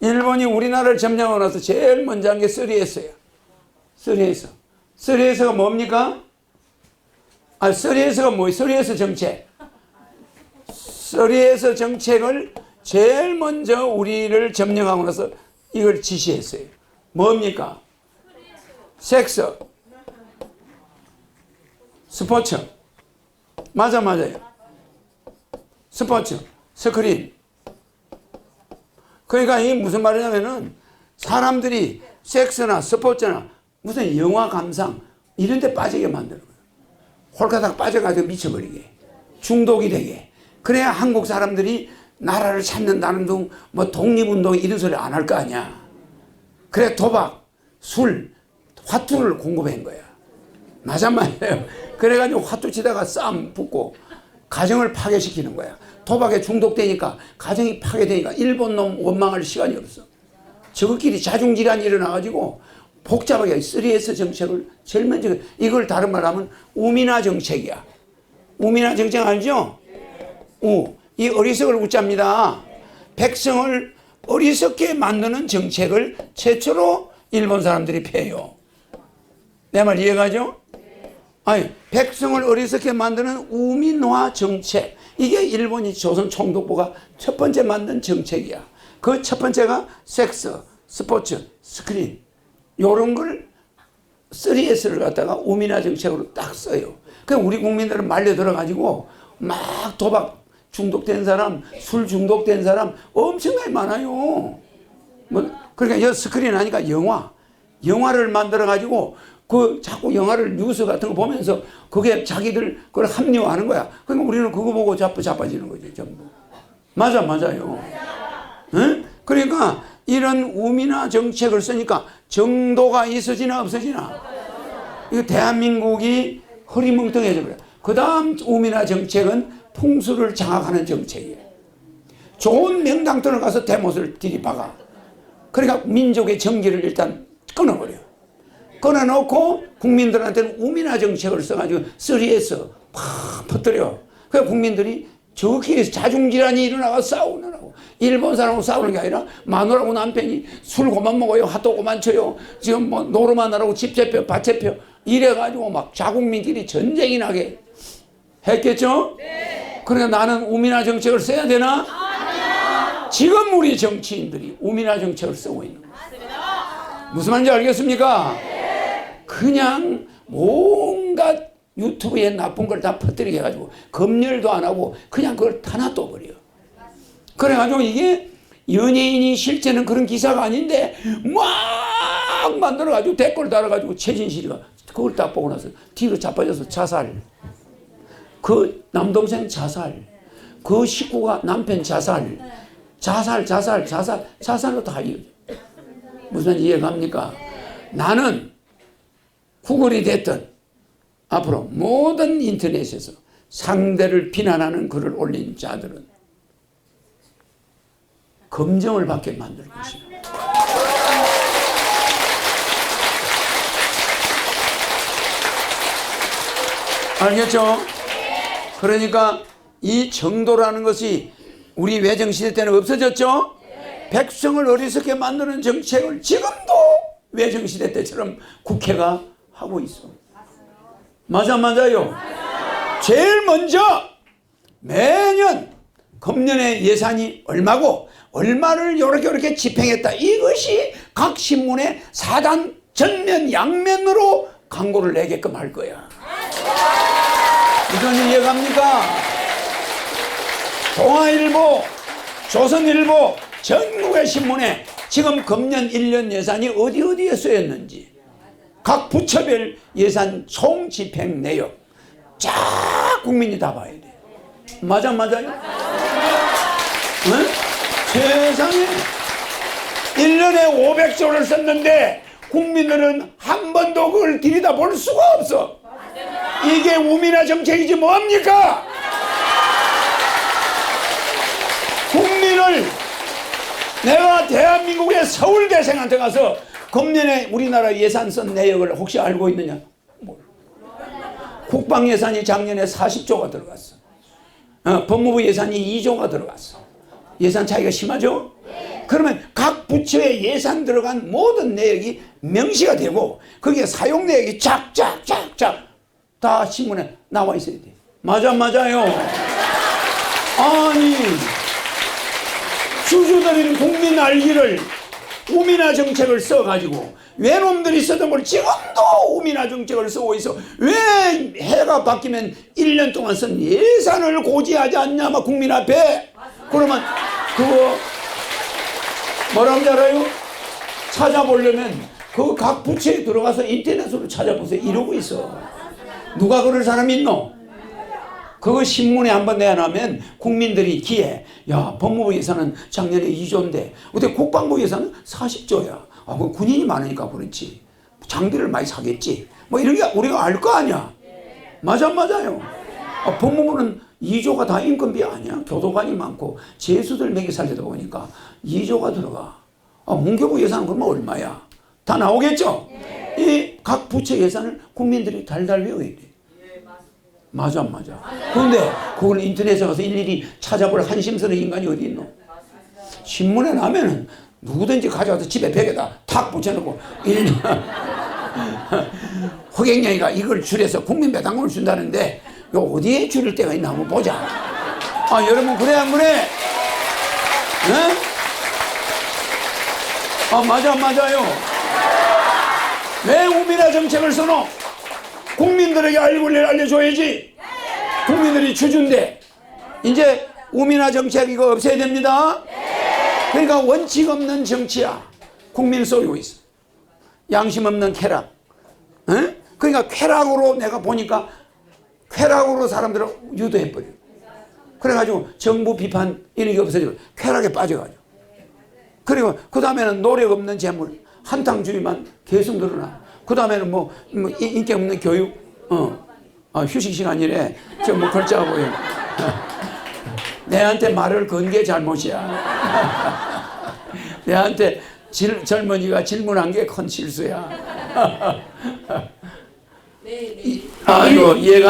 일본이 우리나라를 점령하고 나서 제일 먼저 한 게 쓰리에스예요. 쓰리에스. 쓰리에스가 뭡니까? 아, 쓰리에스가 뭐예요? 쓰리에스 정책. 쓰리에스 정책을 제일 먼저 우리를 점령하고 나서 이걸 지시했어요. 뭡니까? 섹스, 스포츠. 맞아, 맞아요. 스포츠, 스크린. 그러니까 이게 무슨 말이냐면은 사람들이 섹스나 스포츠나 무슨 영화 감상 이런 데 빠지게 만드는 거예요. 홀가닥 빠져가지고 미쳐버리게. 중독이 되게. 그래야 한국 사람들이 나라를 찾는다는 둥, 뭐 독립운동 이런 소리 안 할 거 아니야. 그래 도박, 술, 화투를 공급한 거야. 맞아 말이에요. 그래가지고 화투 치다가 싸움 붙고 가정을 파괴시키는 거야. 도박에 중독되니까 가정이 파괴되니까 일본 놈 원망할 시간이 없어. 저것끼리 자중질환이 일어나가지고 복잡하게 3S 정책을 제일 먼저 이걸 다른 말 하면 우민화 정책이야. 우민화 정책 알죠? 우. 이 어리석을 우자입니다. 백성을 어리석게 만드는 정책을 최초로 일본 사람들이 펴요. 내 말 이해가죠? 아니, 백성을 어리석게 만드는 우민화 정책. 이게 일본이 조선 총독부가 첫 번째 만든 정책이야. 그 첫 번째가 섹스, 스포츠, 스크린. 요런 걸 3S를 갖다가 우민화 정책으로 딱 써요. 그 우리 국민들은 말려 들어가지고 막 도박 중독된 사람, 술 중독된 사람 엄청나게 많아요. 뭐 그러니까 여 스크린 하니까 영화, 영화를 만들어 가지고 그 자꾸 영화를 뉴스 같은 거 보면서 그게 자기들 그걸 합리화하는 거야. 그러니까 우리는 그거 보고 자꾸 자빠지는 거지 전부. 맞아 맞아요. 응? 그러니까 이런 우민화 정책을 쓰니까 정도가 있어지나 없어지나. 이거 대한민국이 허리멍텅해져 버려. 그 다음 우민화 정책은 풍수를 장악하는 정책이에요. 좋은 명당들을 가서 대못을 들이박아. 그러니까 민족의 정기를 일단 끊어버려. 끊어놓고 국민들한테는 우민화 정책을 써가지고 3에서 팍 퍼뜨려. 그래서 국민들이 저렇게 자중질환이 일어나가 싸우느라고. 일본 사람하고 싸우는 게 아니라 마누라고 남편이 술 그만 먹어요. 핫도 그만 쳐요. 지금 뭐 노름만 하라고 집 잡혀, 밭 잡혀. 이래가지고 막 자국민끼리 전쟁이 나게 했겠죠? 그러니까 나는 우민화 정책을 써야 되나? 지금 우리 정치인들이 우민화 정책을 쓰고 있는 거예요. 무슨 말인지 알겠습니까? 그냥 뭔가 유튜브에 나쁜 걸 다 퍼뜨리게 해가지고 검열도 안 하고 그냥 그걸 다 놔둬버려. 그래가지고 이게 연예인이 실제는 그런 기사가 아닌데 막 만들어가지고 댓글 달아가지고 최진실이가 그걸 딱 보고 나서 뒤로 자빠져서 자살. 그 남동생 자살. 그 식구가 남편 자살. 자살, 자살, 자살, 자살로 다 이어져. 무슨 이해갑니까? 나는 구글이 됐든 앞으로 모든 인터넷에서 상대를 비난하는 글을 올린 자들은 검증을 받게 만들 것이다. 알겠죠? 그러니까 이 정도라는 것이 우리 외정시대 때는 없어졌죠? 백성을 어리석게 만드는 정책을 지금도 외정시대 때처럼 국회가 하고 있어. 맞아, 맞아요. 제일 먼저 매년 금년의 예산이 얼마고 얼마를 이렇게 이렇게 집행했다. 이것이 각 신문에 사단 전면 양면으로 광고를 내게끔 할 거야. 이건 이해갑니까? 동아일보, 조선일보, 전국의 신문에 지금 금년 1년 예산이 어디 어디에 쓰였는지 각 부처별 예산 총 집행 내역 쫙 국민이 다 봐야 돼. 맞아 맞아요? 응? 세상에 1년에 500조를 썼는데 국민들은 한 번도 그걸 들이다 볼 수가 없어. 이게 우민화 정책이지 뭡니까? 국민을 내가 대한민국의 서울대생한테 가서 금년에 우리나라 예산 쓴 내역을 혹시 알고 있느냐? 뭘. 국방 예산이 작년에 40조가 들어갔어. 어, 법무부 예산이 2조가 들어갔어. 예산 차이가 심하죠? 그러면 각 부, 부처의 예산 들어간 모든 내역이 명시가 되고 거기에 사용 내역이 쫙쫙쫙쫙 다 신문에 나와 있어야 돼. 맞아 맞아요. 아니 주주들은 국민 알기를 우민화 정책을 써가지고 외놈들이 쓰던 걸 지금도 우민화 정책을 쓰고 있어. 왜 해가 바뀌면 1년 동안 쓴 예산을 고지하지 않냐, 막 국민 앞에. 그러면 그거 뭐라고 줄 알아요? 찾아보려면 그 각 부처에 들어가서 인터넷으로 찾아보세요. 이러고 있어. 누가 그럴 사람이 있노? 그거 신문에 한번 내놓으면 국민들이 기에 야 법무부 예산은 작년에 2조인데 어떻게 국방부 예산은 40조야. 아, 그 군인이 많으니까 그렇지. 장비를 많이 사겠지. 뭐 이런 게 우리가 알 거 아니야. 맞아 맞아요. 아, 법무부는 2조가 다 인건비 아니야. 교도관이 많고 재수들 먹이 살려다 보니까 2조가 들어가. 아, 문교부 예산은 그러면 얼마야? 다 나오겠죠? 이 각 부처 예산을 국민들이 달달 외워야 돼. 맞아 안 맞아. 그런데 그걸 인터넷에 가서 일일이 찾아볼 한심스러운 인간이 어디 있노? 신문에 나면은 누구든지 가져와서 집에 벽에다 탁 붙여놓고 일 허경영이가 이걸 줄여서 국민 배당금을 준다는데 요 어디에 줄일 데가 있나 한번 보자. 아 여러분 그래 안 그래? 네? 아 맞아 맞아요. 왜 우미라 정책을 써노? 국민들에게 알고를 알려줘야지. 국민들이 주준데 이제 우민화 정책 이거 없애야 됩니다. 그러니까 원칙 없는 정치야. 국민 쏘이고 있어. 양심 없는 쾌락. 응? 그러니까 쾌락으로 내가 보니까 쾌락으로 사람들을 유도해버려. 그래가지고 정부 비판 이런 게 없어지고 쾌락에 빠져가지고. 그리고 그 다음에는 노력 없는 재물, 한탕주의만 계속 늘어나. 그 다음에는 뭐, 뭐 인- 인기 없는 교육, 어, 아, 휴식 시간이래. 저뭐 글자가 보여. 내한테 말을 건 게 잘못이야. 내한테 질- 젊은이가 질문한 게 큰 실수야. 네, 네. 아이고 얘가